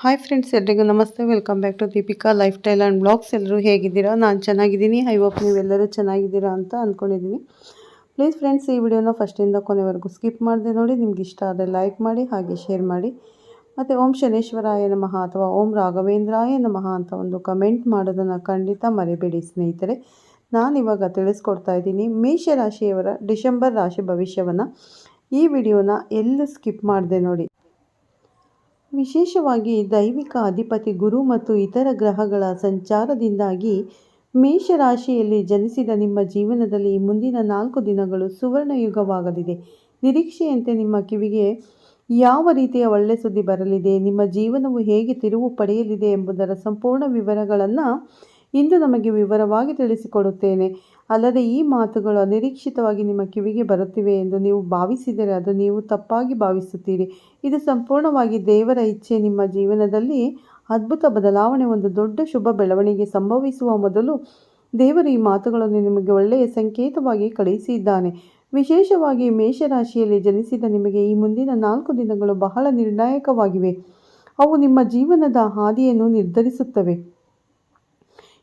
Hi friends ಎಲ್ರಿಗೂ ನಮಸ್ತೆ. Welcome back to Deepika lifestyle and blogs ಎಲ್ಲರೂ ಹೇಗಿದ್ದೀರಾ? ನಾನು ಚೆನ್ನಾಗಿದ್ದೀನಿ. ಐ ಹೋಪ್ ನೀವೆಲ್ಲರೂ ಚೆನ್ನಾಗಿದ್ದೀರಾ ಅಂತ ಅಂದ್ಕೊಂಡಿದ್ದೀನಿ ಪ್ಲೀಸ್ ಫ್ರೆಂಡ್ಸ್ ಈ ವಿಡಿಯೋನ ಫಸ್ಟಿಂದ ಕೊನೆವರೆಗೂ ಸ್ಕಿಪ್ ಮಾಡಿದೆ ನೋಡಿ. ನಿಮ್ಗೆ ಇಷ್ಟ ಆದರೆ ಲೈಕ್ ಮಾಡಿ, ಹಾಗೆ ಶೇರ್ ಮಾಡಿ. ಮತ್ತು ಓಂ ಶನೇಶ್ವರಾಯ ನಮಃ ಅಥವಾ ಓಂ ರಾಘವೇಂದ್ರಾಯ ನಮಃ ಅಂತ ಒಂದು ಕಮೆಂಟ್ ಮಾಡೋದನ್ನು ಖಂಡಿತ ಮರಿಬೇಡಿ ಸ್ನೇಹಿತರೆ. ನಾನಿವಾಗ ತಿಳಿಸ್ಕೊಡ್ತಾ ಇದ್ದೀನಿ ಮೇಷರಾಶಿಯವರ ಡಿಸೆಂಬರ್ ರಾಶಿ ಭವಿಷ್ಯವನ್ನು. ಈ ವಿಡಿಯೋನ ಎಲ್ಲೂ ಸ್ಕಿಪ್ ಮಾಡಿದೆ ನೋಡಿ. ವಿಶೇಷವಾಗಿ ದೈವಿಕ ಅಧಿಪತಿ ಗುರು ಮತ್ತು ಇತರ ಗ್ರಹಗಳ ಸಂಚಾರದಿಂದಾಗಿ ಮೇಷರಾಶಿಯಲ್ಲಿ ಜನಿಸಿದ ನಿಮ್ಮ ಜೀವನದಲ್ಲಿ ಮುಂದಿನ ನಾಲ್ಕು ದಿನಗಳು ಸುವರ್ಣಯುಗವಾಗಲಿದೆ. ನಿರೀಕ್ಷೆಯಂತೆ ನಿಮ್ಮ ಕಿವಿಗೆ ಯಾವ ರೀತಿಯ ಒಳ್ಳೆ ಸುದ್ದಿ ಬರಲಿದೆ, ನಿಮ್ಮ ಜೀವನವು ಹೇಗೆ ತಿರುವು ಪಡೆಯಲಿದೆ ಎಂಬುದರ ಸಂಪೂರ್ಣ ವಿವರಗಳನ್ನು ಇಂದು ನಮಗೆ ವಿವರವಾಗಿ ತಿಳಿಸಿಕೊಡುತ್ತೇನೆ. ಅಲ್ಲದೆ ಈ ಮಾತುಗಳು ಅನಿರೀಕ್ಷಿತವಾಗಿ ನಿಮ್ಮ ಕಿವಿಗೆ ಬರುತ್ತಿವೆ ಎಂದು ನೀವು ಭಾವಿಸಿದರೆ ಅದು ನೀವು ತಪ್ಪಾಗಿ ಭಾವಿಸುತ್ತೀರಿ. ಇದು ಸಂಪೂರ್ಣವಾಗಿ ದೇವರ ಇಚ್ಛೆ. ನಿಮ್ಮ ಜೀವನದಲ್ಲಿ ಅದ್ಭುತ ಬದಲಾವಣೆ, ಒಂದು ದೊಡ್ಡ ಶುಭ ಬೆಳವಣಿಗೆ ಸಂಭವಿಸುವ ಮೊದಲು ದೇವರು ಈ ಮಾತುಗಳನ್ನು ನಿಮಗೆ ಒಳ್ಳೆಯ ಸಂಕೇತವಾಗಿ ಕಳುಹಿಸಿದ್ದಾನೆ. ವಿಶೇಷವಾಗಿ ಮೇಷರಾಶಿಯಲ್ಲಿ ಜನಿಸಿದ ನಿಮಗೆ ಈ ಮುಂದಿನ ನಾಲ್ಕು ದಿನಗಳು ಬಹಳ ನಿರ್ಣಾಯಕವಾಗಿವೆ. ಅವು ನಿಮ್ಮ ಜೀವನದ ಹಾದಿಯನ್ನು ನಿರ್ಧರಿಸುತ್ತವೆ.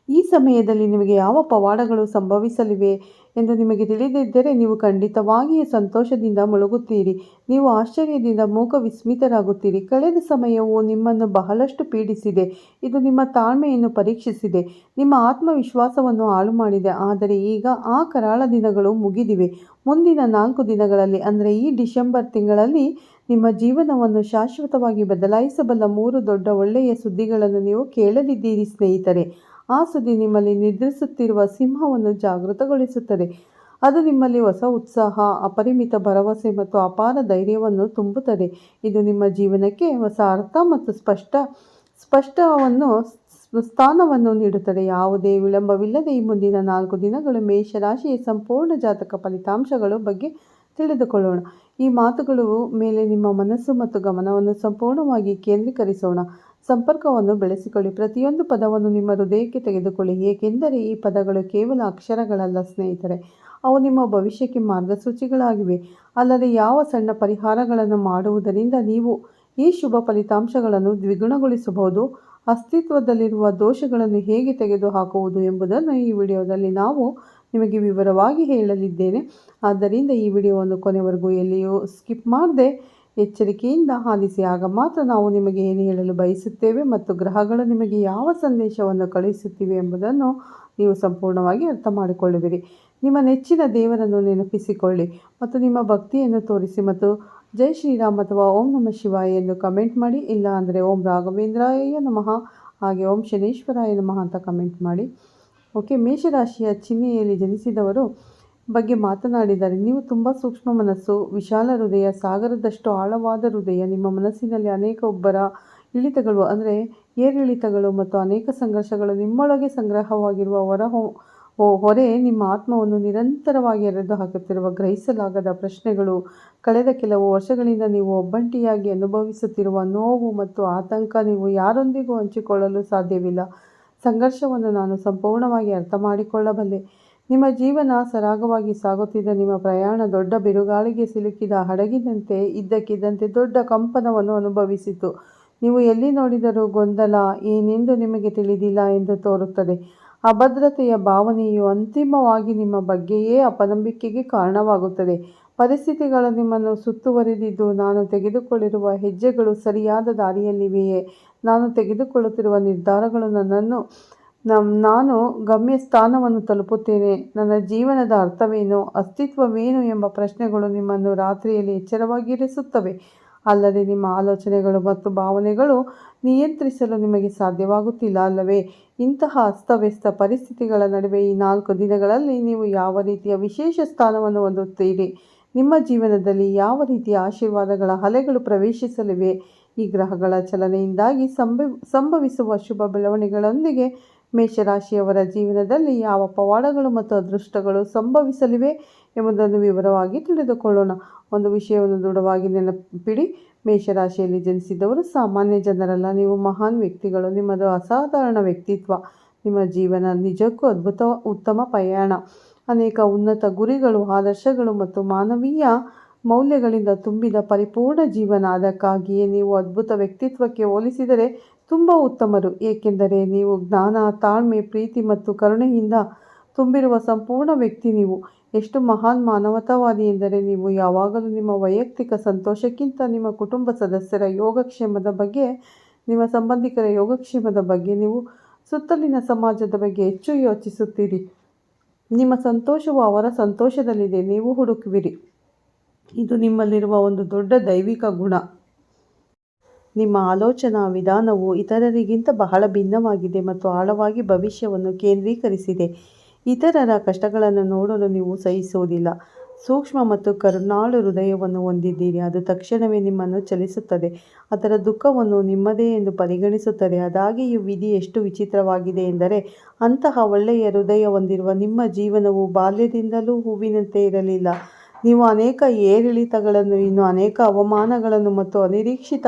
ಈ ಸಮಯದಲ್ಲಿ ನಿಮಗೆ ಯಾವ ಪವಾಡಗಳು ಸಂಭವಿಸಲಿವೆ ಎಂದು ನಿಮಗೆ ತಿಳಿದಿದ್ದರೆ ನೀವು ಖಂಡಿತವಾಗಿಯೇ ಸಂತೋಷದಿಂದ ಮುಳುಗುತ್ತೀರಿ. ನೀವು ಆಶ್ಚರ್ಯದಿಂದ ಮೂಕ ವಿಸ್ಮಿತರಾಗುತ್ತೀರಿ ಕಳೆದ ಸಮಯವು ನಿಮ್ಮನ್ನು ಬಹಳಷ್ಟು ಪೀಡಿಸಿದೆ. ಇದು ನಿಮ್ಮ ತಾಳ್ಮೆಯನ್ನು ಪರೀಕ್ಷಿಸಿದೆ. ನಿಮ್ಮ ಆತ್ಮವಿಶ್ವಾಸವನ್ನು ಹಾಳು ಮಾಡಿದೆ ಆದರೆ ಈಗ ಆ ಕರಾಳ ದಿನಗಳು ಮುಗಿದಿವೆ. ಮುಂದಿನ ನಾಲ್ಕು ದಿನಗಳಲ್ಲಿ, ಅಂದರೆ ಈ ಡಿಸೆಂಬರ್ ತಿಂಗಳಲ್ಲಿ, ನಿಮ್ಮ ಜೀವನವನ್ನು ಶಾಶ್ವತವಾಗಿ ಬದಲಾಯಿಸಬಲ್ಲ ಮೂರು ದೊಡ್ಡ ಒಳ್ಳೆಯ ಸುದ್ದಿಗಳನ್ನು ನೀವು ಕೇಳಲಿದ್ದೀರಿ, ಸ್ನೇಹಿತರೆ. ಆ ಸುದ್ದಿ ನಿಮ್ಮಲ್ಲಿ ನಿದ್ರಿಸುತ್ತಿರುವ ಸಿಂಹವನ್ನು ಜಾಗೃತಗೊಳಿಸುತ್ತದೆ. ಅದು ನಿಮ್ಮಲ್ಲಿ ಹೊಸ ಉತ್ಸಾಹ, ಅಪರಿಮಿತ ಭರವಸೆ ಮತ್ತು ಅಪಾರ ಧೈರ್ಯವನ್ನು ತುಂಬುತ್ತದೆ. ಇದು ನಿಮ್ಮ ಜೀವನಕ್ಕೆ ಹೊಸ ಅರ್ಥ ಮತ್ತು ಸ್ಪಷ್ಟ, ಸ್ಪಷ್ಟವನ್ನು, ಸ್ಥಾನವನ್ನು ನೀಡುತ್ತದೆ. ಯಾವುದೇ ವಿಳಂಬವಿಲ್ಲದೆ ಈ ಮುಂದಿನ ನಾಲ್ಕು ದಿನಗಳು ಮೇಷರಾಶಿಯ ಸಂಪೂರ್ಣ ಜಾತಕ ಫಲಿತಾಂಶಗಳ ಬಗ್ಗೆ ತಿಳಿದುಕೊಳ್ಳೋಣ. ಈ ಮಾತುಗಳು ಮೇಲೆ ನಿಮ್ಮ ಮನಸ್ಸು ಮತ್ತು ಗಮನವನ್ನು ಸಂಪೂರ್ಣವಾಗಿ ಕೇಂದ್ರೀಕರಿಸೋಣ. ಸಂಪರ್ಕವನ್ನು ಬೆಳೆಸಿಕೊಳ್ಳಿ. ಪ್ರತಿಯೊಂದು ಪದವನ್ನು ನಿಮ್ಮ ಹೃದಯಕ್ಕೆ ತೆಗೆದುಕೊಳ್ಳಿ. ಏಕೆಂದರೆ ಈ ಪದಗಳು ಕೇವಲ ಅಕ್ಷರಗಳಲ್ಲ, ಸ್ನೇಹಿತರೆ. ಅವು ನಿಮ್ಮ ಭವಿಷ್ಯಕ್ಕೆ ಮಾರ್ಗಸೂಚಿಗಳಾಗಿವೆ. ಅಲ್ಲದೆ ಯಾವ ಸಣ್ಣ ಪರಿಹಾರಗಳನ್ನು ಮಾಡುವುದರಿಂದ ನೀವು ಈ ಶುಭ ಫಲಿತಾಂಶಗಳನ್ನು ದ್ವಿಗುಣಗೊಳಿಸಬಹುದು. ಅಸ್ತಿತ್ವದಲ್ಲಿರುವ ದೋಷಗಳನ್ನು ಹೇಗೆ ತೆಗೆದುಹಾಕುವುದು ಎಂಬುದನ್ನು ಈ ವಿಡಿಯೋದಲ್ಲಿ ನಾವು ನಿಮಗೆ ವಿವರವಾಗಿ ಹೇಳಲಿದ್ದೇನೆ. ಆದ್ದರಿಂದ ಈ ವಿಡಿಯೋವನ್ನು ಕೊನೆವರೆಗೂ ಎಲ್ಲಿಯೂ ಸ್ಕಿಪ್ ಮಾಡದೆ ಎಚ್ಚರಿಕೆಯಿಂದ ಆಲಿಸಿ ಆಗ ಮಾತ್ರ ನಾವು ನಿಮಗೆ ಏನು ಹೇಳಲು ಬಯಸುತ್ತೇವೆ ಮತ್ತು ಗ್ರಹಗಳು ನಿಮಗೆ ಯಾವ ಸಂದೇಶವನ್ನು ಕಳುಹಿಸುತ್ತಿವೆ ಎಂಬುದನ್ನು ನೀವು ಸಂಪೂರ್ಣವಾಗಿ ಅರ್ಥ ಮಾಡಿಕೊಳ್ಳುವಿರಿ. ನಿಮ್ಮ ನೆಚ್ಚಿನ ದೇವರನ್ನು ನೆನಪಿಸಿಕೊಳ್ಳಿ ಮತ್ತು ನಿಮ್ಮ ಭಕ್ತಿಯನ್ನು ತೋರಿಸಿ ಮತ್ತು ಜೈ ಶ್ರೀರಾಮ್ ಅಥವಾ ಓಂ ನಮ ಶಿವಾಯ ಎಂದು ಕಮೆಂಟ್ ಮಾಡಿ, ಇಲ್ಲ ಅಂದರೆ ಓಂ ರಾಘವೇಂದ್ರಾಯ ನಮಃ, ಹಾಗೆ ಓಂ ಶನೇಶ್ವರಾಯ ನಮಃ ಅಂತ ಕಮೆಂಟ್ ಮಾಡಿ. ಓಕೆ, ಮೇಷರಾಶಿಯ ಚಿಹ್ನೆಯಲ್ಲಿ ಜನಿಸಿದವರು ಬಗ್ಗೆ ಮಾತನಾಡಿದ್ದಾರೆ ನೀವು ತುಂಬ ಸೂಕ್ಷ್ಮ ಮನಸ್ಸು, ವಿಶಾಲ ಹೃದಯ, ಸಾಗರದಷ್ಟು ಆಳವಾದ ಹೃದಯ, ನಿಮ್ಮ ಮನಸ್ಸಿನಲ್ಲಿ ಅನೇಕ ಒಬ್ಬರ ಇಳಿತಗಳು, ಅಂದರೆ ಏರಿಳಿತಗಳು ಮತ್ತು ಅನೇಕ ಸಂಘರ್ಷಗಳು ನಿಮ್ಮೊಳಗೆ ಸಂಗ್ರಹವಾಗಿರುವ ಹೊರ ಹೊರೆ ನಿಮ್ಮ ಆತ್ಮವನ್ನು ನಿರಂತರವಾಗಿ ಎರೆದು ಹಾಕುತ್ತಿರುವ ಗ್ರಹಿಸಲಾಗದ ಪ್ರಶ್ನೆಗಳು, ಕಳೆದ ಕೆಲವು ವರ್ಷಗಳಿಂದ ನೀವು ಒಬ್ಬಂಟಿಯಾಗಿ ಅನುಭವಿಸುತ್ತಿರುವ ನೋವು ಮತ್ತು ಆತಂಕ ನೀವು ಯಾರೊಂದಿಗೂ ಹಂಚಿಕೊಳ್ಳಲು ಸಾಧ್ಯವಿಲ್ಲ. ಸಂಘರ್ಷವನ್ನು ನಾನು ಸಂಪೂರ್ಣವಾಗಿ ಅರ್ಥ ಮಾಡಿಕೊಳ್ಳಬಲ್ಲೆ ನಿಮ್ಮ ಜೀವನ ಸರಾಗವಾಗಿ ಸಾಗುತ್ತಿದ್ದ ನಿಮ್ಮ ಪ್ರಯಾಣ ದೊಡ್ಡ ಬಿರುಗಾಳಿಗೆ ಸಿಲುಕಿದ ಹಡಗಿನಂತೆ ಇದ್ದಕ್ಕಿದ್ದಂತೆ ದೊಡ್ಡ ಕಂಪನವನ್ನು ಅನುಭವಿಸಿತು. ನೀವು ಎಲ್ಲಿ ನೋಡಿದರೂ ಗೊಂದಲ ಏನೆಂದು ನಿಮಗೆ ತಿಳಿದಿಲ್ಲ ಎಂದು ತೋರುತ್ತದೆ. ಅಭದ್ರತೆಯ ಭಾವನೆಯು ಅಂತಿಮವಾಗಿ ನಿಮ್ಮ ಬಗ್ಗೆಯೇ ಅಪನಂಬಿಕೆಗೆ ಕಾರಣವಾಗುತ್ತದೆ. ಪರಿಸ್ಥಿತಿಗಳು ನಿಮ್ಮನ್ನು ಸುತ್ತುವರಿದಿದ್ದು ನಾನು ತೆಗೆದುಕೊಳ್ಳಿರುವ ಹೆಜ್ಜೆಗಳು ಸರಿಯಾದ ದಾರಿಯಲ್ಲಿವೆಯೇ? ನಾನು ತೆಗೆದುಕೊಳ್ಳುತ್ತಿರುವ ನಿರ್ಧಾರಗಳು ನನ್ನನ್ನು ನಮ್ ನಾನು ಗಮ್ಯ ಸ್ಥಾನವನ್ನು ತಲುಪುತ್ತೇನೆ. ನನ್ನ ಜೀವನದ ಅರ್ಥವೇನು, ಅಸ್ತಿತ್ವವೇನು ಎಂಬ ಪ್ರಶ್ನೆಗಳು ನಿಮ್ಮನ್ನು ರಾತ್ರಿಯಲ್ಲಿ ಎಚ್ಚರವಾಗಿರಿಸುತ್ತವೆ. ಅಲ್ಲದೆ ನಿಮ್ಮ ಆಲೋಚನೆಗಳು ಮತ್ತು ಭಾವನೆಗಳು ನಿಯಂತ್ರಿಸಲು ನಿಮಗೆ ಸಾಧ್ಯವಾಗುತ್ತಿಲ್ಲ ಅಲ್ಲವೇ? ಇಂತಹ ಅಸ್ತವ್ಯಸ್ತ ಪರಿಸ್ಥಿತಿಗಳ ನಡುವೆ ಈ ನಾಲ್ಕು ದಿನಗಳಲ್ಲಿ ನೀವು ಯಾವ ರೀತಿಯ ವಿಶೇಷ ಸ್ಥಾನವನ್ನು ಹೊಂದುತ್ತೀರಿ? ನಿಮ್ಮ ಜೀವನದಲ್ಲಿ ಯಾವ ರೀತಿಯ ಆಶೀರ್ವಾದಗಳ ಅಲೆಗಳು ಪ್ರವೇಶಿಸಲಿವೆ? ಈ ಗ್ರಹಗಳ ಚಲನೆಯಿಂದಾಗಿ ಸಂಭವ, ಸಂಭವಿಸುವ ಶುಭ ಬೆಳವಣಿಗೆಗಳೊಂದಿಗೆ ಮೇಷರಾಶಿಯವರ ಜೀವನದಲ್ಲಿ ಯಾವ ಪವಾಡಗಳು ಮತ್ತು ಅದೃಷ್ಟಗಳು ಸಂಭವಿಸಲಿವೆ ಎಂಬುದನ್ನು ವಿವರವಾಗಿ ತಿಳಿದುಕೊಳ್ಳೋಣ. ಒಂದು ವಿಷಯವನ್ನು ದೃಢವಾಗಿ ನೆನಪಿಡಿ. ಮೇಷರಾಶಿಯಲ್ಲಿ ಜನಿಸಿದವರು ಸಾಮಾನ್ಯ ಜನರಲ್ಲ. ನೀವು ಮಹಾನ್ ವ್ಯಕ್ತಿಗಳು. ನಿಮ್ಮದು ಅಸಾಧಾರಣ ವ್ಯಕ್ತಿತ್ವ. ನಿಮ್ಮ ಜೀವನ ನಿಜಕ್ಕೂ ಅದ್ಭುತ, ಉತ್ತಮ ಪ್ರಯಾಣ ಅನೇಕ ಉನ್ನತ ಗುರಿಗಳು, ಆದರ್ಶಗಳು ಮತ್ತು ಮಾನವೀಯ ಮೌಲ್ಯಗಳಿಂದ ತುಂಬಿದ ಪರಿಪೂರ್ಣ ಜೀವನ. ಅದಕ್ಕಾಗಿಯೇ ನೀವು ಅದ್ಭುತ ವ್ಯಕ್ತಿತ್ವಕ್ಕೆ ಹೋಲಿಸಿದರೆ ತುಂಬ ಉತ್ತಮರು. ಏಕೆಂದರೆ ನೀವು ಜ್ಞಾನ, ತಾಳ್ಮೆ, ಪ್ರೀತಿ ಮತ್ತು ಕರುಣೆಯಿಂದ ತುಂಬಿರುವ ಸಂಪೂರ್ಣ ವ್ಯಕ್ತಿ ನೀವು. ಎಷ್ಟು ಮಹಾನ್ ಮಾನವತಾವಾದಿ ಎಂದರೆ ನೀವು ಯಾವಾಗಲೂ ನಿಮ್ಮ ವೈಯಕ್ತಿಕ ಸಂತೋಷಕ್ಕಿಂತ ನಿಮ್ಮ ಕುಟುಂಬ ಸದಸ್ಯರ ಯೋಗಕ್ಷೇಮದ ಬಗ್ಗೆ, ನಿಮ್ಮ ಸಂಬಂಧಿಕರ ಯೋಗಕ್ಷೇಮದ ಬಗ್ಗೆ ನೀವು ಸುತ್ತಲಿನ ಸಮಾಜದ ಬಗ್ಗೆ ಹೆಚ್ಚು ಯೋಚಿಸುತ್ತೀರಿ. ನಿಮ್ಮ ಸಂತೋಷವು ಅವರ ಸಂತೋಷದಲ್ಲಿದೆ, ನೀವು ಹುಡುಕುವಿರಿ. ಇದು ನಿಮ್ಮಲ್ಲಿರುವ ಒಂದು ದೊಡ್ಡ ದೈವಿಕ ಗುಣ. ನಿಮ್ಮ ಆಲೋಚನಾ ವಿಧಾನವು ಇತರರಿಗಿಂತ ಬಹಳ ಭಿನ್ನವಾಗಿದೆ ಮತ್ತು ಆಳವಾಗಿ ಭವಿಷ್ಯವನ್ನು ಕೇಂದ್ರೀಕರಿಸಿದೆ. ಇತರರ ಕಷ್ಟಗಳನ್ನು ನೋಡಲು ನೀವು ಸಹಿಸುವುದಿಲ್ಲ. ಸೂಕ್ಷ್ಮ ಮತ್ತು ಕರುಣಾಳು ಹೃದಯವನ್ನು ಹೊಂದಿದ್ದೀರಿ. ಅದು ತಕ್ಷಣವೇ ನಿಮ್ಮನ್ನು ಚಲಿಸುತ್ತದೆ. ಅದರ ದುಃಖವನ್ನು ನಿಮ್ಮದೇ ಎಂದು ಪರಿಗಣಿಸುತ್ತದೆ. ಅದಾಗಿಯೂ ವಿಧಿ ಎಷ್ಟು ವಿಚಿತ್ರವಾಗಿದೆ ಎಂದರೆ, ಅಂತಹ ಒಳ್ಳೆಯ ಹೃದಯ ಹೊಂದಿರುವ ನಿಮ್ಮ ಜೀವನವು ಬಾಲ್ಯದಿಂದಲೂ ಹೂವಿನಂತೆ ಇರಲಿಲ್ಲ. ನೀವು ಅನೇಕ ಏರಿಳಿತಗಳನ್ನು, ಇನ್ನು ಅನೇಕ ಅವಮಾನಗಳನ್ನು ಮತ್ತು ಅನಿರೀಕ್ಷಿತ,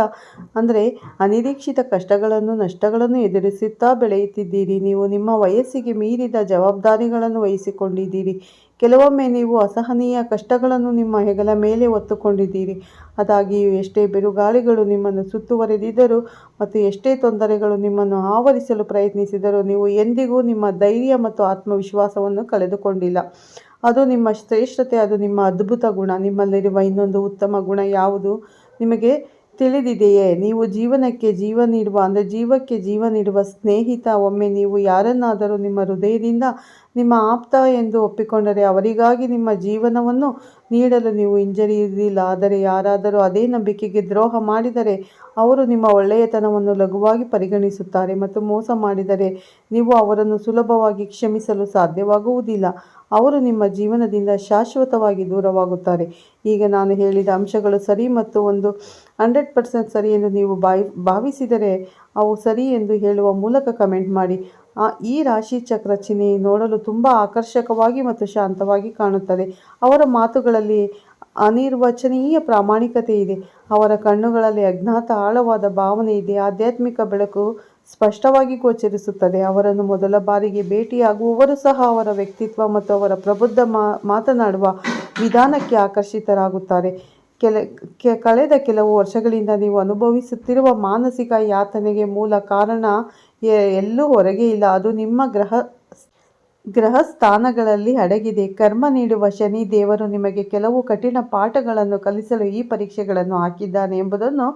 ಅಂದರೆ ಅನಿರೀಕ್ಷಿತ ಕಷ್ಟಗಳನ್ನು, ನಷ್ಟಗಳನ್ನು ಎದುರಿಸುತ್ತಾ ಬೆಳೆಯುತ್ತಿದ್ದೀರಿ. ನೀವು ನಿಮ್ಮ ವಯಸ್ಸಿಗೆ ಮೀರಿದ ಜವಾಬ್ದಾರಿಗಳನ್ನು ವಹಿಸಿಕೊಂಡಿದ್ದೀರಿ. ಕೆಲವೊಮ್ಮೆ ನೀವು ಅಸಹನೀಯ ಕಷ್ಟಗಳನ್ನು ನಿಮ್ಮ ಹೆಗಲ ಮೇಲೆ ಹೊತ್ತುಕೊಂಡಿದ್ದೀರಿ. ಅದಾಗಿಯೂ ಎಷ್ಟೇ ಬಿರುಗಾಳಿಗಳು ನಿಮ್ಮನ್ನು ಸುತ್ತುವರೆದಿದ್ದರೂ ಮತ್ತು ಎಷ್ಟೇ ತೊಂದರೆಗಳು ನಿಮ್ಮನ್ನು ಆವರಿಸಲು ಪ್ರಯತ್ನಿಸಿದರೂ ನೀವು ಎಂದಿಗೂ ನಿಮ್ಮ ಧೈರ್ಯ ಮತ್ತು ಆತ್ಮವಿಶ್ವಾಸವನ್ನು ಕಳೆದುಕೊಂಡಿಲ್ಲ. ಅದು ನಿಮ್ಮ ಶ್ರೇಷ್ಠತೆ, ಅದು ನಿಮ್ಮ ಅದ್ಭುತ ಗುಣ. ನಿಮ್ಮಲ್ಲಿರುವ ಇನ್ನೊಂದು ಉತ್ತಮ ಗುಣ ಯಾವುದು? ನಿಮಗೆ ತಿಳಿದಿದೆಯೇ? ನೀವು ಜೀವನಕ್ಕೆ ಜೀವ ನೀಡುವ ಅಂದರೆ ಜೀವಕ್ಕೆ ಜೀವ ನೀಡುವ ಸ್ನೇಹಿತ, ಒಮ್ಮೆ ನೀವು ಯಾರನ್ನಾದರೂ ನಿಮ್ಮ ಹೃದಯದಿಂದ ನಿಮ್ಮ ಆಪ್ತ ಎಂದು ಒಪ್ಪಿಕೊಂಡರೆ ಅವರಿಗಾಗಿ ನಿಮ್ಮ ಜೀವನವನ್ನು ನೀಡಲು ನೀವು ಹಿಂಜರಿಯುವುದಿಲ್ಲ. ಆದರೆ ಯಾರಾದರೂ ಅದೇ ನಂಬಿಕೆಗೆ ದ್ರೋಹ ಮಾಡಿದರೆ ಅವರು ನಿಮ್ಮ ಒಳ್ಳೆಯತನವನ್ನು ಲಘುವಾಗಿ ಪರಿಗಣಿಸುತ್ತಾರೆ ಮತ್ತು ಮೋಸ ಮಾಡಿದರೆ ನೀವು ಅವರನ್ನು ಸುಲಭವಾಗಿ ಕ್ಷಮಿಸಲು ಸಾಧ್ಯವಾಗುವುದಿಲ್ಲ. ಅವರು ನಿಮ್ಮ ಜೀವನದಿಂದ ಶಾಶ್ವತವಾಗಿ ದೂರವಾಗುತ್ತಾರೆ. ಈಗ ನಾನು ಹೇಳಿದ ಅಂಶಗಳು ಸರಿ ಮತ್ತು ಒಂದು ಹಂಡ್ರೆಡ್ ಪರ್ಸೆಂಟ್ ಸರಿ ಎಂದು ನೀವು ಭಾವಿ ಭಾವಿಸಿದರೆ ಅವು ಸರಿ ಎಂದು ಹೇಳುವ ಮೂಲಕ ಕಮೆಂಟ್ ಮಾಡಿ. ಈ ರಾಶಿ ಚಕ್ರ ಚಿಹ್ನೆ ನೋಡಲು ತುಂಬ ಆಕರ್ಷಕವಾಗಿ ಮತ್ತು ಶಾಂತವಾಗಿ ಕಾಣುತ್ತದೆ. ಅವರ ಮಾತುಗಳಲ್ಲಿ ಅನಿರ್ವಚನೀಯ ಪ್ರಾಮಾಣಿಕತೆ ಇದೆ. ಅವರ ಕಣ್ಣುಗಳಲ್ಲಿ ಅಜ್ಞಾತ ಆಳವಾದ ಭಾವನೆ ಇದೆ. ಆಧ್ಯಾತ್ಮಿಕ ಬೆಳಕು ಸ್ಪಷ್ಟವಾಗಿ ಗೋಚರಿಸುತ್ತದೆ. ಅವರನ್ನು ಮೊದಲ ಬಾರಿಗೆ ಭೇಟಿಯಾಗುವವರು ಸಹ ಅವರ ವ್ಯಕ್ತಿತ್ವ ಮತ್ತು ಅವರ ಪ್ರಬುದ್ಧ ಮಾತನಾಡುವ ವಿಧಾನಕ್ಕೆ ಆಕರ್ಷಿತರಾಗುತ್ತಾರೆ. ಕೆಲ, ಕೆ, ಕಳೆದ ಕೆಲವು ವರ್ಷಗಳಿಂದ ನೀವು ಅನುಭವಿಸುತ್ತಿರುವ ಮಾನಸಿಕ ಯಾತನೆಗೆ ಮೂಲ ಕಾರಣ ಎಲ್ಲೂ ಹೊರಗೆ ಇಲ್ಲ. ಅದು ನಿಮ್ಮ ಗ್ರಹ ಗ್ರಹ ಸ್ಥಾನಗಳಲ್ಲಿ ಅಡಗಿದೆ. ಕರ್ಮ ನೀಡುವ ಶನಿ ದೇವರು ನಿಮಗೆ ಕೆಲವು ಕಠಿಣ ಪಾಠಗಳನ್ನು ಕಲಿಸಲು ಈ ಪರೀಕ್ಷೆಗಳನ್ನು ಹಾಕಿದ್ದಾನೆ ಎಂಬುದನ್ನು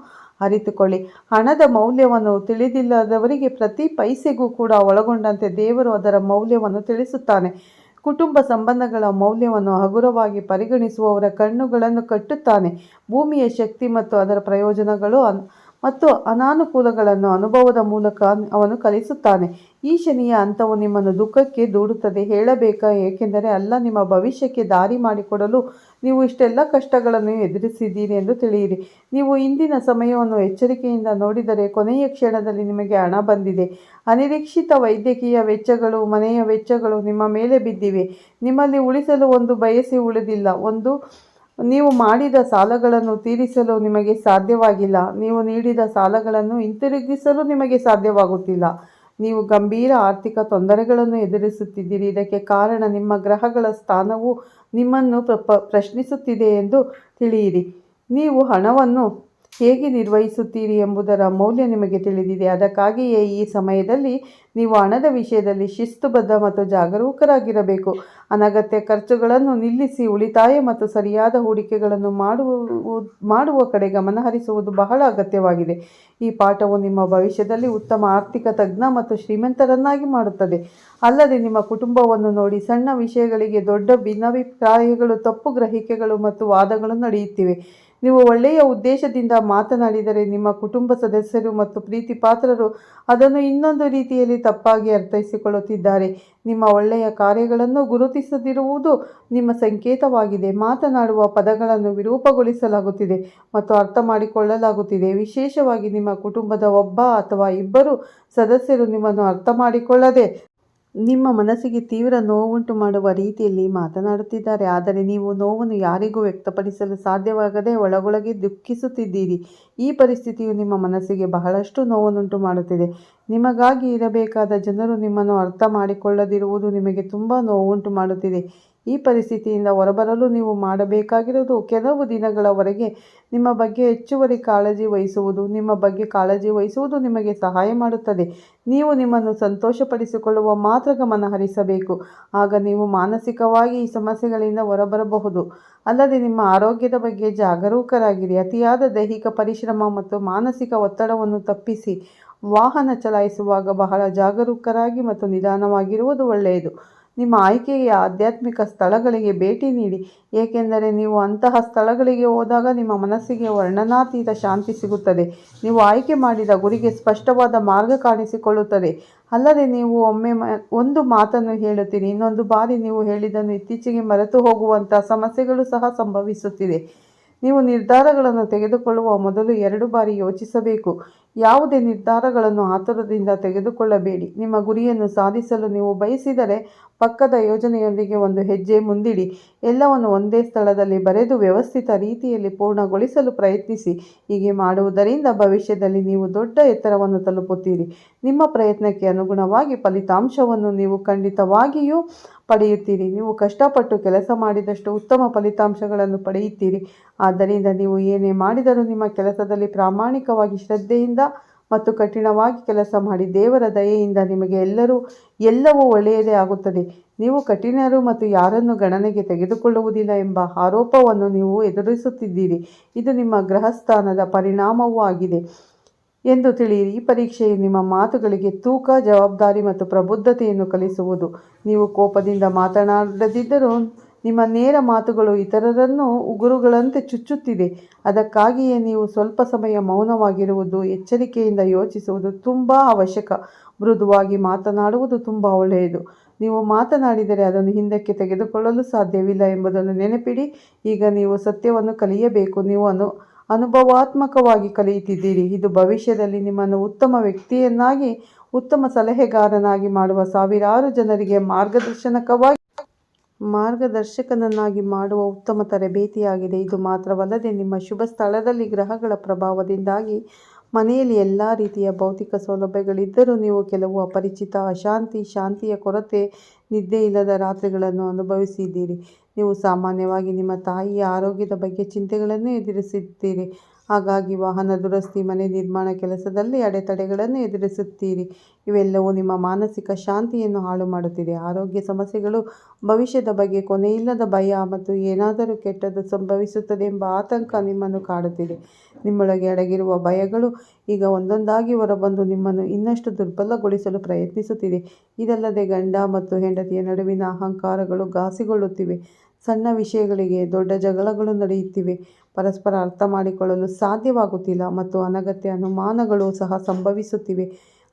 ಅರಿತುಕೊಳ್ಳಿ. ಹಣದ ಮೌಲ್ಯವನ್ನು ತಿಳಿದಿಲ್ಲದವರಿಗೆ ಪ್ರತಿ ಪೈಸೆಗೂ ಕೂಡ ಒಳಗೊಂಡಂತೆ ದೇವರು ಅದರ ಮೌಲ್ಯವನ್ನು ತಿಳಿಸುತ್ತಾನೆ. ಕುಟುಂಬ ಸಂಬಂಧಗಳ ಮೌಲ್ಯವನ್ನು ಹಗುರವಾಗಿ ಪರಿಗಣಿಸುವವರ ಕಣ್ಣುಗಳನ್ನು ಕಟ್ಟುತ್ತಾನೆ. ಭೂಮಿಯ ಶಕ್ತಿ ಮತ್ತು ಅದರ ಪ್ರಯೋಜನಗಳು ಮತ್ತು ಅನಾನುಕೂಲಗಳನ್ನು ಅನುಭವದ ಮೂಲಕ ಅವನು ಕಲಿಸುತ್ತಾನೆ. ಈ ಶನಿಯ ಹಂತವು ನಿಮ್ಮನ್ನು ದುಃಖಕ್ಕೆ ದೂಡುತ್ತದೆ. ಹೇಳಬೇಕಾ? ಏಕೆಂದರೆ ಅಲ್ಲ, ನಿಮ್ಮ ಭವಿಷ್ಯಕ್ಕೆ ದಾರಿ ಮಾಡಿಕೊಡಲು ನೀವು ಇಷ್ಟೆಲ್ಲ ಕಷ್ಟಗಳನ್ನು ಎದುರಿಸಿದ್ದೀರಿ ಎಂದು ತಿಳಿಯಿರಿ. ನೀವು ಇಂದಿನ ಸಮಯವನ್ನು ಎಚ್ಚರಿಕೆಯಿಂದ ನೋಡಿದರೆ ಕೊನೆಯ ಕ್ಷಣದಲ್ಲಿ ನಿಮಗೆ ಹಣ ಬಂದಿದೆ. ಅನಿರೀಕ್ಷಿತ ವೈದ್ಯಕೀಯ ವೆಚ್ಚಗಳು, ಮನೆಯ ವೆಚ್ಚಗಳು ನಿಮ್ಮ ಮೇಲೆ ಬಿದ್ದಿವೆ. ನಿಮ್ಮಲ್ಲಿ ಉಳಿಸಲು ಒಂದು ಬಯಸಿ ಉಳಿದಿಲ್ಲ. ಒಂದು ನೀವು ಮಾಡಿದ ಸಾಲಗಳನ್ನು ತೀರಿಸಲು ನಿಮಗೆ ಸಾಧ್ಯವಾಗಿಲ್ಲ. ನೀವು ನೀಡಿದ ಸಾಲಗಳನ್ನು ಹಿಂತಿರುಗಿಸಲು ನಿಮಗೆ ಸಾಧ್ಯವಾಗುತ್ತಿಲ್ಲ. ನೀವು ಗಂಭೀರ ಆರ್ಥಿಕ ತೊಂದರೆಗಳನ್ನು ಎದುರಿಸುತ್ತಿದ್ದೀರಿ. ಇದಕ್ಕೆ ಕಾರಣ ನಿಮ್ಮ ಗ್ರಹಗಳ ಸ್ಥಾನವು ನಿಮ್ಮನ್ನು ಪ್ರ ಪ್ರಶ್ನಿಸುತ್ತಿದೆ ಎಂದು ತಿಳಿಯಿರಿ. ನೀವು ಹಣವನ್ನು ಹೇಗೆ ನಿರ್ವಹಿಸುತ್ತೀರಿ ಎಂಬುದರ ಮೌಲ್ಯ ನಿಮಗೆ ತಿಳಿದಿದೆ. ಅದಕ್ಕಾಗಿಯೇ ಈ ಸಮಯದಲ್ಲಿ ನೀವು ಹಣದ ವಿಷಯದಲ್ಲಿ ಶಿಸ್ತುಬದ್ಧ ಮತ್ತು ಜಾಗರೂಕರಾಗಿರಬೇಕು. ಅನಗತ್ಯ ಖರ್ಚುಗಳನ್ನು ನಿಲ್ಲಿಸಿ ಉಳಿತಾಯ ಮತ್ತು ಸರಿಯಾದ ಹೂಡಿಕೆಗಳನ್ನು ಮಾಡುವ ಮಾಡುವ ಕಡೆ ಗಮನಹರಿಸುವುದು ಬಹಳ ಅಗತ್ಯವಾಗಿದೆ. ಈ ಪಾಠವು ನಿಮ್ಮ ಭವಿಷ್ಯದಲ್ಲಿ ಉತ್ತಮ ಆರ್ಥಿಕ ತಜ್ಞ ಮತ್ತು ಶ್ರೀಮಂತರನ್ನಾಗಿ ಮಾಡುತ್ತದೆ. ಅಲ್ಲದೆ ನಿಮ್ಮ ಕುಟುಂಬವನ್ನು ನೋಡಿ ಸಣ್ಣ ವಿಷಯಗಳಿಗೆ ದೊಡ್ಡ ಭಿನ್ನಾಭಿಪ್ರಾಯಗಳು, ತಪ್ಪು ಗ್ರಹಿಕೆಗಳು ಮತ್ತು ವಾದಗಳು ನಡೆಯುತ್ತಿವೆ. ನೀವು ಒಳ್ಳೆಯ ಉದ್ದೇಶದಿಂದ ಮಾತನಾಡಿದರೆ ನಿಮ್ಮ ಕುಟುಂಬ ಸದಸ್ಯರು ಮತ್ತು ಪ್ರೀತಿ ಪಾತ್ರರು ಅದನ್ನು ಇನ್ನೊಂದು ರೀತಿಯಲ್ಲಿ ತಪ್ಪಾಗಿ ಅರ್ಥೈಸಿಕೊಳ್ಳುತ್ತಿದ್ದಾರೆ. ನಿಮ್ಮ ಒಳ್ಳೆಯ ಕಾರ್ಯಗಳನ್ನು ಗುರುತಿಸದಿರುವುದು ನಿಮ್ಮ ಸಂಕೇತವಾಗಿದೆ. ಮಾತನಾಡುವ ಪದಗಳನ್ನು ವಿರೂಪಗೊಳಿಸಲಾಗುತ್ತಿದೆ ಮತ್ತು ಅರ್ಥ ಮಾಡಿಕೊಳ್ಳಲಾಗುತ್ತಿದೆ ವಿಶೇಷವಾಗಿ ನಿಮ್ಮ ಕುಟುಂಬದ ಒಬ್ಬ ಅಥವಾ ಇಬ್ಬರು ಸದಸ್ಯರು ನಿಮ್ಮನ್ನು ಅರ್ಥ ಮಾಡಿಕೊಳ್ಳದೆ ನಿಮ್ಮ ಮನಸ್ಸಿಗೆ ತೀವ್ರ ನೋವುಂಟು ಮಾಡುವ ರೀತಿಯಲ್ಲಿ ಮಾತನಾಡುತ್ತಿದ್ದಾರೆ. ಆದರೆ ನೀವು ನೋವನ್ನು ಯಾರಿಗೂ ವ್ಯಕ್ತಪಡಿಸಲು ಸಾಧ್ಯವಾಗದೆ ಒಳಗೊಳಗೆ ದುಃಖಿಸುತ್ತಿದ್ದೀರಿ. ಈ ಪರಿಸ್ಥಿತಿಯು ನಿಮ್ಮ ಮನಸ್ಸಿಗೆ ಬಹಳಷ್ಟು ನೋವನ್ನುಂಟು ಮಾಡುತ್ತಿದೆ. ನಿಮಗಾಗಿ ಇರಬೇಕಾದ ಜನರು ನಿಮ್ಮನ್ನು ಅರ್ಥ ಮಾಡಿಕೊಳ್ಳದಿರುವುದು ನಿಮಗೆ ತುಂಬ ನೋವುಂಟು ಮಾಡುತ್ತಿದೆ. ಈ ಪರಿಸ್ಥಿತಿಯಿಂದ ಹೊರಬರಲು ನೀವು ಮಾಡಬೇಕಾಗಿರುವುದು ಕೆಲವು ದಿನಗಳವರೆಗೆ ನಿಮ್ಮ ಬಗ್ಗೆ ಹೆಚ್ಚುವರಿ ಕಾಳಜಿ ವಹಿಸುವುದು, ನಿಮ್ಮ ಬಗ್ಗೆ ಕಾಳಜಿ ವಹಿಸುವುದು ನಿಮಗೆ ಸಹಾಯ ಮಾಡುತ್ತದೆ. ನೀವು ನಿಮ್ಮನ್ನು ಸಂತೋಷಪಡಿಸಿಕೊಳ್ಳುವ ಮಾತ್ರ ಗಮನ ಹರಿಸಬೇಕು. ಆಗ ನೀವು ಮಾನಸಿಕವಾಗಿ ಈ ಸಮಸ್ಯೆಗಳಿಂದ ಹೊರಬರಬಹುದು. ಅಲ್ಲದೆ ನಿಮ್ಮ ಆರೋಗ್ಯದ ಬಗ್ಗೆ ಜಾಗರೂಕರಾಗಿರಿ. ಅತಿಯಾದ ದೈಹಿಕ ಪರಿಶ್ರಮ ಮತ್ತು ಮಾನಸಿಕ ಒತ್ತಡವನ್ನು ತಪ್ಪಿಸಿ ವಾಹನ ಚಲಾಯಿಸುವಾಗ ಬಹಳ ಜಾಗರೂಕರಾಗಿ ಮತ್ತು ನಿಧಾನವಾಗಿರುವುದು ಒಳ್ಳೆಯದು. ನಿಮ್ಮ ಆಯ್ಕೆಯ ಆಧ್ಯಾತ್ಮಿಕ ಸ್ಥಳಗಳಿಗೆ ಭೇಟಿ ನೀಡಿ. ಏಕೆಂದರೆ ನೀವು ಅಂತಹ ಸ್ಥಳಗಳಿಗೆ ಹೋದಾಗ ನಿಮ್ಮ ಮನಸ್ಸಿಗೆ ವರ್ಣನಾತೀತ ಶಾಂತಿ ಸಿಗುತ್ತದೆ. ನೀವು ಆಯ್ಕೆ ಮಾಡಿದ ಗುರಿಗೆ ಸ್ಪಷ್ಟವಾದ ಮಾರ್ಗ ಕಾಣಿಸಿಕೊಳ್ಳುತ್ತದೆ. ಅಲ್ಲದೆ ನೀವು ಒಮ್ಮೆ ಒಂದು ಮಾತನ್ನು ಹೇಳುತ್ತೀರಿ, ಇನ್ನೊಂದು ಬಾರಿ ನೀವು ಹೇಳಿದ್ದನ್ನು ಇತ್ತೀಚೆಗೆ ಮರೆತು ಹೋಗುವಂಥ ಸಮಸ್ಯೆಗಳು ಸಹ ಸಂಭವಿಸುತ್ತಿದೆ. ನೀವು ನಿರ್ಧಾರಗಳನ್ನು ತೆಗೆದುಕೊಳ್ಳುವ ಮೊದಲು ಎರಡು ಬಾರಿ ಯೋಚಿಸಬೇಕು. ಯಾವುದೇ ನಿರ್ಧಾರಗಳನ್ನು ಆತುರದಿಂದ ತೆಗೆದುಕೊಳ್ಳಬೇಡಿ. ನಿಮ್ಮ ಗುರಿಯನ್ನು ಸಾಧಿಸಲು ನೀವು ಬಯಸಿದರೆ ಪಕ್ಕದ ಯೋಜನೆಯೊಂದಿಗೆ ಒಂದು ಹೆಜ್ಜೆ ಮುಂದಿಡಿ. ಎಲ್ಲವನ್ನು ಒಂದೇ ಸ್ಥಳದಲ್ಲಿ ಬರೆದು ವ್ಯವಸ್ಥಿತ ರೀತಿಯಲ್ಲಿ ಪೂರ್ಣಗೊಳಿಸಲು ಪ್ರಯತ್ನಿಸಿ. ಹೀಗೆ ಮಾಡುವುದರಿಂದ ಭವಿಷ್ಯದಲ್ಲಿ ನೀವು ದೊಡ್ಡ ಎತ್ತರವನ್ನು ತಲುಪುತ್ತೀರಿ. ನಿಮ್ಮ ಪ್ರಯತ್ನಕ್ಕೆ ಅನುಗುಣವಾಗಿ ಫಲಿತಾಂಶವನ್ನು ನೀವು ಖಂಡಿತವಾಗಿಯೂ ಪಡೆಯುತ್ತೀರಿ. ನೀವು ಕಷ್ಟಪಟ್ಟು ಕೆಲಸ ಮಾಡಿದಷ್ಟು ಉತ್ತಮ ಫಲಿತಾಂಶಗಳನ್ನು ಪಡೆಯುತ್ತೀರಿ. ಆದ್ದರಿಂದ ನೀವು ಏನೇ ಮಾಡಿದರೂ ನಿಮ್ಮ ಕೆಲಸದಲ್ಲಿ ಪ್ರಾಮಾಣಿಕವಾಗಿ ಶ್ರದ್ಧೆಯಿಂದ ಮತ್ತು ಕಠಿಣವಾಗಿ ಕೆಲಸ ಮಾಡಿ ದೇವರ ದಯೆಯಿಂದ ನಿಮಗೆ ಎಲ್ಲರೂ ಎಲ್ಲವೂ ಒಳ್ಳೆಯದೇ ಆಗುತ್ತದೆ. ನೀವು ಕಠಿಣರು ಮತ್ತು ಯಾರನ್ನು ಗಣನೆಗೆ ತೆಗೆದುಕೊಳ್ಳುವುದಿಲ್ಲ ಎಂಬ ಆರೋಪವನ್ನು ನೀವು ಎದುರಿಸುತ್ತಿದ್ದೀರಿ. ಇದು ನಿಮ್ಮ ಗೃಹಸ್ಥಾನದ ಪರಿಣಾಮವೂ ಆಗಿದೆ ಎಂದು ತಿಳಿಯಿರಿ. ಈ ಪರೀಕ್ಷೆಯು ನಿಮ್ಮ ಮಾತುಗಳಿಗೆ ತೂಕ, ಜವಾಬ್ದಾರಿ ಮತ್ತು ಪ್ರಬುದ್ಧತೆಯನ್ನು ಕಲಿಸುವುದು. ನೀವು ಕೋಪದಿಂದ ಮಾತನಾಡದಿದ್ದರೂ ನಿಮ್ಮ ನೇರ ಮಾತುಗಳು ಇತರರನ್ನು ಉಗುರುಗಳಂತೆ ಚುಚ್ಚುತ್ತಿದೆ. ಅದಕ್ಕಾಗಿಯೇ ನೀವು ಸ್ವಲ್ಪ ಸಮಯ ಮೌನವಾಗಿರುವುದು, ಎಚ್ಚರಿಕೆಯಿಂದ ಯೋಚಿಸುವುದು ತುಂಬ ಅವಶ್ಯಕ. ಮೃದುವಾಗಿ ಮಾತನಾಡುವುದು ತುಂಬ ಒಳ್ಳೆಯದು. ನೀವು ಮಾತನಾಡಿದರೆ ಅದನ್ನು ಹಿಂದಕ್ಕೆ ತೆಗೆದುಕೊಳ್ಳಲು ಸಾಧ್ಯವಿಲ್ಲ ಎಂಬುದನ್ನು ನೆನಪಿಡಿ. ಈಗ ನೀವು ಸತ್ಯವನ್ನು ಕಲಿಯಬೇಕು. ನೀವು ಅನು, ಅನುಭವಾತ್ಮಕವಾಗಿ ಕಲಿಯುತ್ತಿದ್ದೀರಿ. ಇದು ಭವಿಷ್ಯದಲ್ಲಿ ನಿಮ್ಮನ್ನು ಉತ್ತಮ ವ್ಯಕ್ತಿಯನ್ನಾಗಿ, ಉತ್ತಮ ಸಲಹೆಗಾರನಾಗಿ ಮಾಡುವ ಸಾವಿರಾರು ಜನರಿಗೆ ಮಾರ್ಗದರ್ಶನಕವಾಗಿ ಮಾರ್ಗದರ್ಶಕನನ್ನಾಗಿ ಮಾಡುವ ಉತ್ತಮ ತರಬೇತಿಯಾಗಿದೆ. ಇದು ಮಾತ್ರವಲ್ಲದೆ ನಿಮ್ಮ ಶುಭ ಸ್ಥಳದಲ್ಲಿ ಗ್ರಹಗಳ ಪ್ರಭಾವದಿಂದಾಗಿ ಮನೆಯಲ್ಲಿ ಎಲ್ಲ ರೀತಿಯ ಭೌತಿಕ ಸೌಲಭ್ಯಗಳಿದ್ದರೂ ನೀವು ಕೆಲವು ಅಪರಿಚಿತ, ಅಶಾಂತಿ, ಶಾಂತಿಯ ಕೊರತೆ, ನಿದ್ದೆ ಇಲ್ಲದ ರಾತ್ರಿಗಳನ್ನು ಅನುಭವಿಸಿದ್ದೀರಿ. ನೀವು ಸಾಮಾನ್ಯವಾಗಿ ನಿಮ್ಮ ತಾಯಿಯ ಆರೋಗ್ಯದ ಬಗ್ಗೆ ಚಿಂತೆಗಳನ್ನು ಎದುರಿಸುತ್ತೀರಿ ಹಾಗಾಗಿ ವಾಹನ ದುರಸ್ತಿ, ಮನೆ ನಿರ್ಮಾಣ ಕೆಲಸದಲ್ಲಿ ಅಡೆತಡೆಗಳನ್ನು ಎದುರಿಸುತ್ತೀರಿ. ಇವೆಲ್ಲವೂ ನಿಮ್ಮ ಮಾನಸಿಕ ಶಾಂತಿಯನ್ನು ಹಾಳು ಮಾಡುತ್ತಿದೆ. ಆರೋಗ್ಯ ಸಮಸ್ಯೆಗಳು ಭವಿಷ್ಯದ ಬಗ್ಗೆ ಕೊನೆಯಿಲ್ಲದ ಭಯ ಮತ್ತು ಏನಾದರೂ ಕೆಟ್ಟದ್ದು ಸಂಭವಿಸುತ್ತದೆ ಎಂಬ ಆತಂಕ ನಿಮ್ಮನ್ನು ಕಾಡುತ್ತಿದೆ. ನಿಮ್ಮೊಳಗೆ ಅಡಗಿರುವ ಭಯಗಳು ಈಗ ಒಂದೊಂದಾಗಿ ಹೊರಬಂದು ನಿಮ್ಮನ್ನು ಇನ್ನಷ್ಟು ದುರ್ಬಲಗೊಳಿಸಲು ಪ್ರಯತ್ನಿಸುತ್ತಿದೆ. ಇದಲ್ಲದೆ ಗಂಡ ಮತ್ತು ಹೆಂಡತಿಯ ನಡುವಿನ ಅಹಂಕಾರಗಳು ಘಾಸಿಗೊಳ್ಳುತ್ತಿವೆ. ಸಣ್ಣ ವಿಷಯಗಳಿಗೆ ದೊಡ್ಡ ಜಗಳಗಳು ನಡೆಯುತ್ತಿವೆ. ಪರಸ್ಪರ ಅರ್ಥ ಮಾಡಿಕೊಳ್ಳಲು ಸಾಧ್ಯವಾಗುತ್ತಿಲ್ಲ ಮತ್ತು ಅನಗತ್ಯ ಅನುಮಾನಗಳು ಸಹ ಸಂಭವಿಸುತ್ತಿವೆ.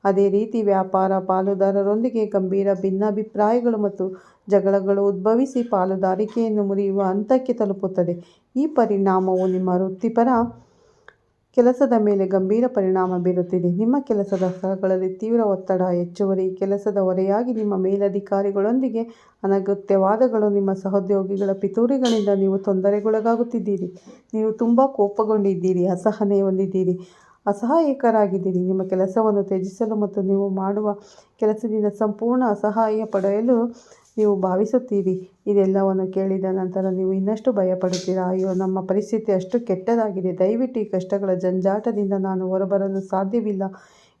ಅದೇ ರೀತಿ ವ್ಯಾಪಾರ ಪಾಲುದಾರರೊಂದಿಗೆ ಗಂಭೀರ ಭಿನ್ನಾಭಿಪ್ರಾಯಗಳು ಮತ್ತು ಜಗಳಗಳು ಉದ್ಭವಿಸಿ ಪಾಲುದಾರಿಕೆಯನ್ನು ಮುರಿಯುವ ಹಂತಕ್ಕೆ ತಲುಪುತ್ತದೆ. ಈ ಪರಿಣಾಮವು ನಿಮ್ಮ ವೃತ್ತಿಪರ ಕೆಲಸದ ಮೇಲೆ ಗಂಭೀರ ಪರಿಣಾಮ ಬೀರುತ್ತಿದೆ. ನಿಮ್ಮ ಕೆಲಸದ ಸ್ಥಳಗಳಲ್ಲಿ ತೀವ್ರ ಒತ್ತಡ, ಹೆಚ್ಚುವರಿ ಕೆಲಸದ ಹೊರೆಯಾಗಿ ನಿಮ್ಮ ಮೇಲಧಿಕಾರಿಗಳೊಂದಿಗೆ ಅನಗತ್ಯ ವಾದಗಳು ನಿಮ್ಮ ಸಹೋದ್ಯೋಗಿಗಳ ಪಿತೂರಿಗಳಿಂದ ನೀವು ತೊಂದರೆಗೊಳಗಾಗುತ್ತಿದ್ದೀರಿ. ನೀವು ತುಂಬ ಕೋಪಗೊಂಡಿದ್ದೀರಿ, ಅಸಹನೆ ಹೊಂದಿದ್ದೀರಿ, ಅಸಹಾಯಕರಾಗಿದ್ದೀರಿ. ನಿಮ್ಮ ಕೆಲಸವನ್ನು ತ್ಯಜಿಸಲು ಮತ್ತು ನೀವು ಮಾಡುವ ಕೆಲಸದಿಂದ ಸಂಪೂರ್ಣ ಅಸಹಾಯ ಪಡೆಯಲು ನೀವು ಭಾವಿಸುತ್ತೀರಿ. ಇದೆಲ್ಲವನ್ನು ಕೇಳಿದ ನಂತರ ನೀವು ಇನ್ನಷ್ಟು ಭಯಪಡುತ್ತೀರಾ? ಅಯ್ಯೋ, ನಮ್ಮ ಪರಿಸ್ಥಿತಿ ಅಷ್ಟು ಕೆಟ್ಟದಾಗಿದೆ. ದಯವಿಟ್ಟು ಈ ಕಷ್ಟಗಳ ಜಂಜಾಟದಿಂದ ನಾನು ಹೊರಬರಲು ಸಾಧ್ಯವಿಲ್ಲ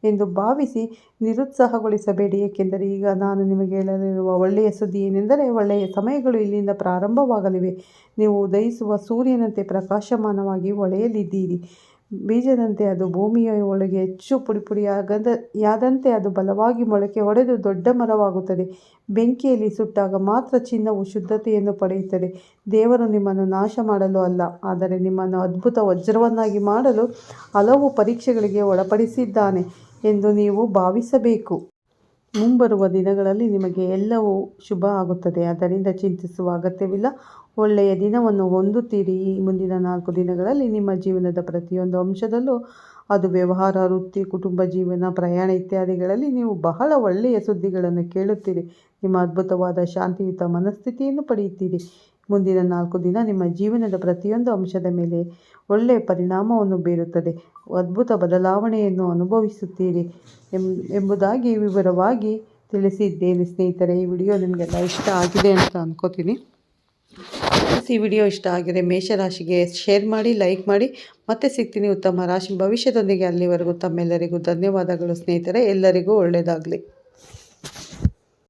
ಎಂದು ಭಾವಿಸಿ ನಿರುತ್ಸಾಹಗೊಳಿಸಬೇಡಿ. ಏಕೆಂದರೆ ಈಗ ನಾನು ನಿಮಗೆ ಹೇಳಲಿರುವ ಒಳ್ಳೆಯ ಸುದ್ದಿ ಏನೆಂದರೆ, ಒಳ್ಳೆಯ ಸಮಯಗಳು ಇಲ್ಲಿಂದ ಪ್ರಾರಂಭವಾಗಲಿವೆ. ನೀವು ಉದಯಿಸುವ ಸೂರ್ಯನಂತೆ ಪ್ರಕಾಶಮಾನವಾಗಿ ಹೊಳೆಯಲಿದ್ದೀರಿ. ಬೀಜದಂತೆ ಅದು ಭೂಮಿಯ ಒಳಗೆ ಹೆಚ್ಚು ಪುಡಿಪುಡಿಯಾಗದ ಯಾದಂತೆ ಅದು ಬಲವಾಗಿ ಮೊಳಕೆ ಹೊಡೆದು ದೊಡ್ಡ ಮರವಾಗುತ್ತದೆ. ಬೆಂಕಿಯಲ್ಲಿ ಸುಟ್ಟಾಗ ಮಾತ್ರ ಚಿನ್ನವು ಶುದ್ಧತೆಯನ್ನು ಪಡೆಯುತ್ತದೆ. ದೇವರು ನಿಮ್ಮನ್ನು ನಾಶ ಮಾಡಲು ಅಲ್ಲ, ಆದರೆ ನಿಮ್ಮನ್ನು ಅದ್ಭುತ ವಜ್ರವನ್ನಾಗಿ ಮಾಡಲು ಹಲವು ಪರೀಕ್ಷೆಗಳಿಗೆ ಒಳಪಡಿಸಿದ್ದಾನೆ ಎಂದು ನೀವು ಭಾವಿಸಬೇಕು. ಮುಂಬರುವ ದಿನಗಳಲ್ಲಿ ನಿಮಗೆ ಎಲ್ಲವೂ ಶುಭ ಆಗುತ್ತದೆ. ಅದರಿಂದ ಚಿಂತಿಸುವ ಅಗತ್ಯವಿಲ್ಲ. ಒಳ್ಳೆಯ ದಿನವನ್ನು ಹೊಂದುತ್ತೀರಿ. ಈ ಮುಂದಿನ ನಾಲ್ಕು ದಿನಗಳಲ್ಲಿ ನಿಮ್ಮ ಜೀವನದ ಪ್ರತಿಯೊಂದು ಅಂಶದಲ್ಲೂ ಅದು ವ್ಯವಹಾರ, ವೃತ್ತಿ, ಕುಟುಂಬ ಜೀವನ, ಪ್ರಯಾಣ ಇತ್ಯಾದಿಗಳಲ್ಲಿ ನೀವು ಬಹಳ ಒಳ್ಳೆಯ ಸುದ್ದಿಗಳನ್ನು ಕೇಳುತ್ತೀರಿ. ನಿಮ್ಮ ಅದ್ಭುತವಾದ ಶಾಂತಿಯುತ ಮನಸ್ಥಿತಿಯನ್ನು ಪಡೆಯುತ್ತೀರಿ. ಮುಂದಿನ ನಾಲ್ಕು ದಿನ ನಿಮ್ಮ ಜೀವನದ ಪ್ರತಿಯೊಂದು ಅಂಶದ ಮೇಲೆ ಒಳ್ಳೆಯ ಪರಿಣಾಮವನ್ನು ಬೀರುತ್ತದೆ. ಅದ್ಭುತ ಬದಲಾವಣೆಯನ್ನು ಅನುಭವಿಸುತ್ತೀರಿ ಎಂಬುದಾಗಿ ವಿವರವಾಗಿ ತಿಳಿಸಿದ್ದೇನೆ ಸ್ನೇಹಿತರೆ. ಈ ವಿಡಿಯೋ ನಿಮಗೆಲ್ಲ ಇಷ್ಟ ಆಗಿದೆ ಅಂತ ಅಂದ್ಕೋತೀನಿ ಈ ವಿಡಿಯೋ ಇಷ್ಟ ಆಗಿದೆ ಮೇಷರಾಶಿಗೆ ಶೇರ್ ಮಾಡಿ ಲೈಕ್ ಮಾಡಿ, ಮತ್ತೆ ಸಿಗ್ತೀನಿ ಉತ್ತಮ ರಾಶಿ ಭವಿಷ್ಯದೊಂದಿಗೆ ಅಲ್ಲಿವರೆಗೂ ತಮ್ಮೆಲ್ಲರಿಗೂ ಧನ್ಯವಾದಗಳು ಸ್ನೇಹಿತರೆ. ಎಲ್ಲರಿಗೂ ಒಳ್ಳೆಯದಾಗಲಿ